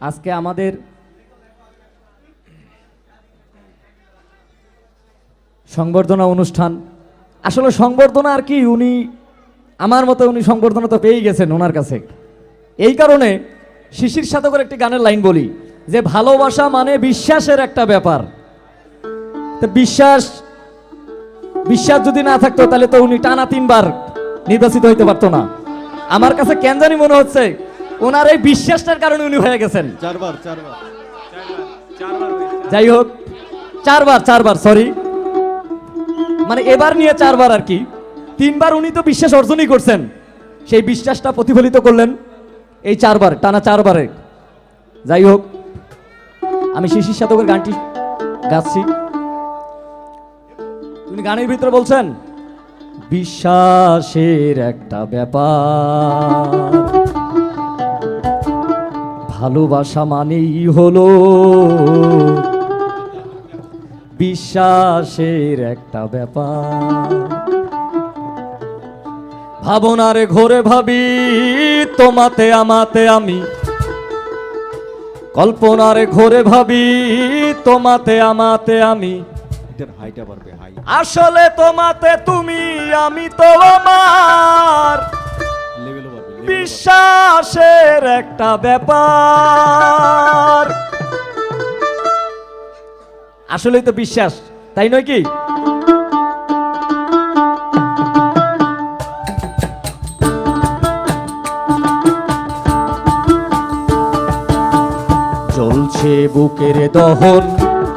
আজকে আমাদের সংবর্ধনা অনুষ্ঠান। আসলে সংবর্ধনা আর কি, উনি আমার মতো উনি সংবর্ধনা তো পেয়েই গেছেন ওনার কাছে। এই কারণে শিশির সাথে করে একটি গানের লাইন বলি, যে ভালোবাসা মানে বিশ্বাসের একটা ব্যাপার। তো বিশ্বাস বিশ্বাস যদি না থাকতো তাহলে তো উনি টানা তিনবার নির্বাচিত হইতে পারতো না। আমার কাছে কেন জানি মনে হচ্ছে ওনার এই বিশ্বাসটার কারণে উনি হয়ে গেছেন। চারবার চারবার। যাই হোক চারবার চারবার সরি মানে এবার নিয়ে চারবার আর কি। তিনবার উনি তো বিশ্বাস অর্জনই করছেন। সেই বিশ্বাসটা প্রতিফলিত করলেন এই চারবার টানা চারবারে। যাই হোক আমি শিশির সাথে করে গানটি গাচ্ছি। তুমি গানের ভিতরে বলছেন বিশ্বাসের একটা ব্যাপার। ভালোবাসা মানেই হলো বিশ্বাসের একটা ব্যাপার। ভাবনারে ঘোরে ভাবি তোমাতে আমাতে আমি। কল্পনারে ঘোরে ভাবি তোমাতে আমাতে আমি। আসলে তোমাতে তুমি আমি তো আমার। লেভেলও একটা ব্যাপার। আসলেই তো বিশ্বাস, তাই নয় কি? চলছে বুকের দহন,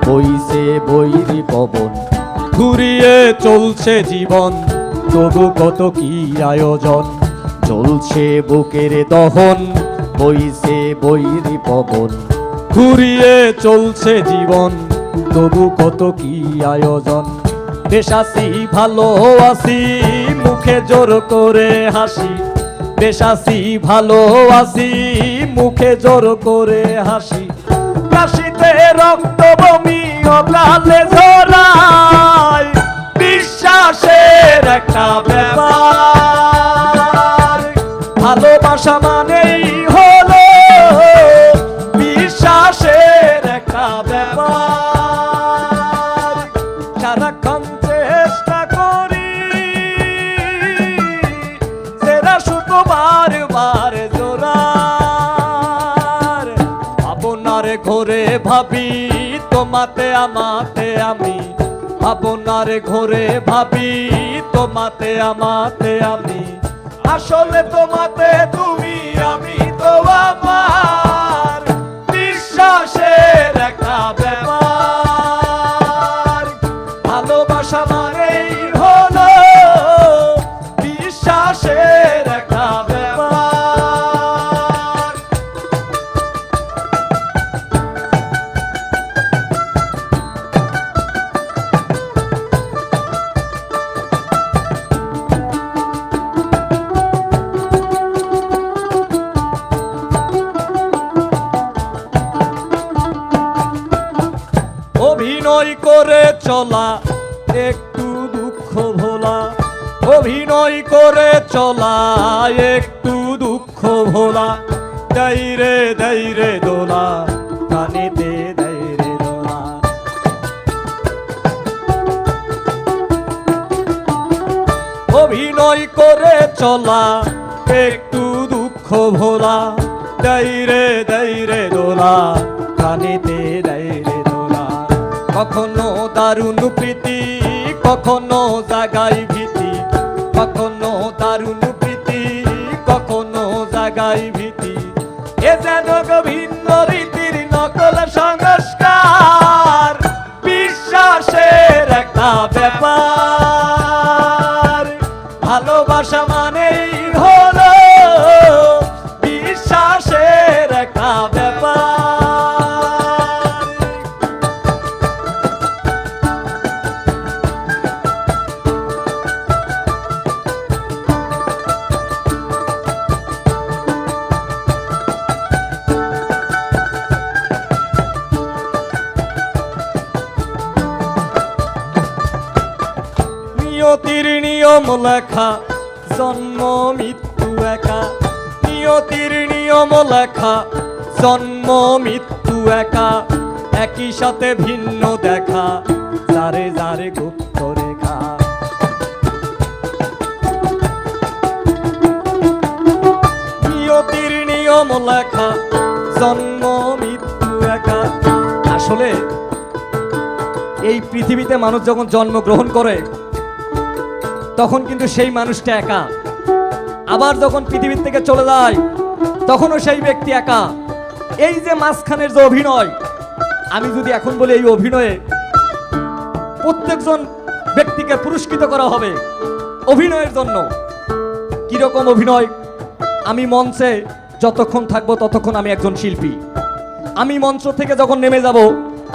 বইছে বৈরি পবন ঘুরিয়ে চলছে জীবন, তবু কত কি আয়োজন? চলছে বুকের দহন বইছে বৈরি পবন। ঘুরিয়ে চলছে জীবন, তবু কত কি আয়োজন? বেশ আছি ভালো আছি, মুখে জোর করে হাসি। বেশ আছি ভালো আছি, মুখে জোর করে হাসি। কাশিতে রক্ত বমি, অকালে ঝরায় ভাবি তোমাতে আমাতে আমি। আপনার ঘরে ভাবি তোমাতে আমাতে আমি। আসলে তোমাতে অভিনয় করে চলা, একটু দুঃখ ভোলা। অভিনয় করে চলা, একটু দুঃখ ভোলা। দাইরে দাইরে দোলা, কানেতে দাইরে দোলা। অভিনয় করে চলা, একটু দুঃখ ভোলা। দাইরে দাইরে দোলা, কানেতে দোলা কখনো দারুণ প্রীতি, কখনো জাগাই ভীতি, কখনো দারুণ প্রীতি, কখনো জাগাই ভীতি। এ যেন ভিন্ন রীতির নকল সংস্কার, বিশ্বাসের একটা ব্যাপার। ভালোবাসা মানেই হলো লেখা, জন্ম, মৃত্যু একা। নিয়তির নিয়ম লেখা, জন্ম, মৃত্যু একা। একই সাথে ভিন্ন দেখা, যারে যারে গুপ্ত রেখা নিয়তির নিয়ম লেখা, জন্ম, মৃত্যু একা। আসলে এই পৃথিবীতে মানুষ যখন জন্মগ্রহণ করে তখন কিন্তু সেই মানুষটা একা। আবার যখন পৃথিবীর থেকে চলে যায়, তখনও সেই ব্যক্তি একা। এই যে মাঝখানের যে অভিনয়, আমি যদি এখন বলি এই অভিনয়ে প্রত্যেকজন ব্যক্তিকে পুরস্কৃত করা হবে অভিনয়ের জন্য। কীরকম অভিনয়, আমি মঞ্চে যতক্ষণ থাকব ততক্ষণ আমি একজন শিল্পী। আমি মঞ্চ থেকে যখন নেমে যাব,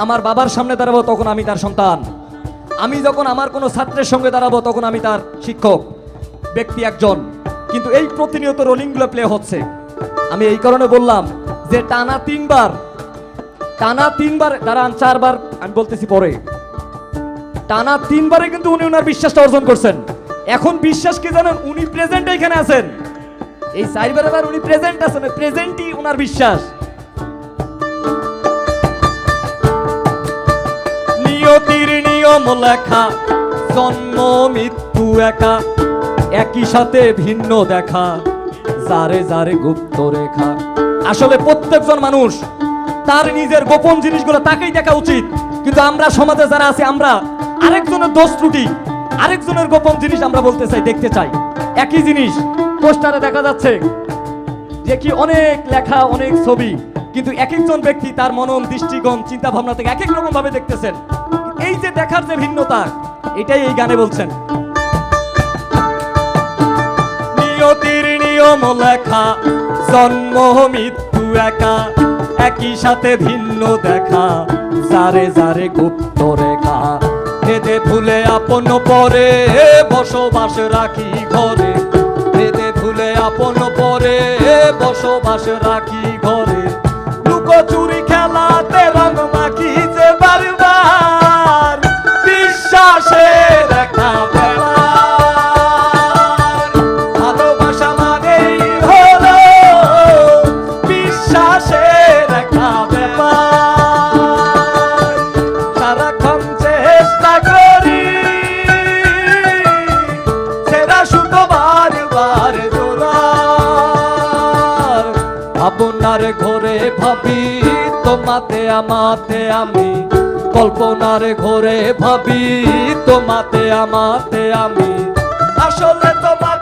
আমার বাবার সামনে দাঁড়াবো তখন আমি তার সন্তান। আমি যখন আমার কোনো ছাত্রের সঙ্গে দাঁড়াবো, তখন আমি তার শিক্ষক, ব্যক্তি একজন। কিন্তু এই প্রতিনিয়ত রোলিংগুলো প্লে হচ্ছে। আমি এই কারণে বললাম যে টানা তিনবার টানা তিনবার, দাঁড়ান, চারবার, আমি বলতেছি পরে। টানা তিনবারে কিন্তু উনি ওনার বিশ্বাসটা অর্জন করছেন। এখন বিশ্বাস কি জানেন? উনি প্রেজেন্ট এখানে আছেন। এই সাইবার এবার উনি প্রেজেন্ট আছেন প্রেজেন্টই ওনার বিশ্বাস। নিয়তির নিয়ম লেখা, জন্ম, মৃত্যু একা, একই সাথে ভিন্ন দেখা, যারে যারে গুপ্ত রেখা। আসলে প্রত্যেকজন মানুষ তার নিজের গোপন জিনিসগুলো তাকেই দেখা উচিত। কিন্তু আমরা সমাজে যারা আছে, আমরা আরেকজনের দোষ ত্রুটি, আরেকজনের গোপন জিনিস আমরা বলতে চাই, দেখতে চাই। একই জিনিস, পোস্টারে দেখা যাচ্ছে যে কি অনেক লেখা, অনেক ছবি, কিন্তু এক একজন ব্যক্তি তার মনন, দৃষ্টিকোণ চিন্তা ভাবনা থেকে এক এক রকম ভাবে দেখতেছেন। এই যে দেখার যে ভিন্নতা, এটাই এই গানে বলছেন। নিয়তির নিয়ম লেখা, জন্ম, মৃত্যু একা, একই সাথে ভিন্ন দেখা, যারে যারে গুপ্ত রেখা। এদে ফুলে আপন পরে বসবাস রাখি ঘরে। এদে ফুলে আপন পরে বসবাস রাখি ঘরে। লুকোচুরি ভাবি তোমাতে আমাতে আমি কল্পনার ঘরে ভাবি তোমাতে আমাতে আমি। আসলে তোমাতে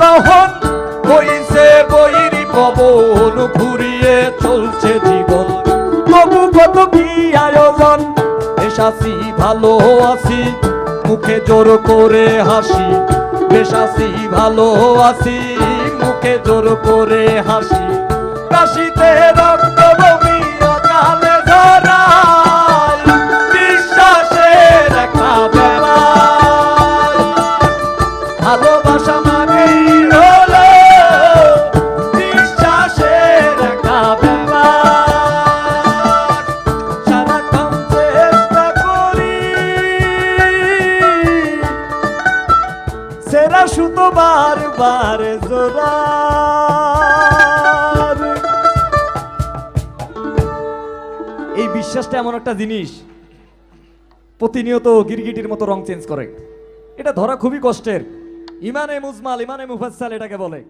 দহন বইছে বইরি পবন ঘুরিয়ে চলছে জীবন। তবু কত কি আয়োজন বেশ আছি ভালো আছি, মুখে জোর করে হাসি বেশাসি ভালো আছি, মুখে জোর করে হাসি। কাশিতে রক্ত বিশ্বাসটা এমন একটা জিনিস, প্রতিনিয়ত গিরগিটির মতো রং চেঞ্জ করে। এটা ধরা খুবই কষ্টের। ইমানে মুজমাল, ইমানে মুফাসাল এটাকে বলে।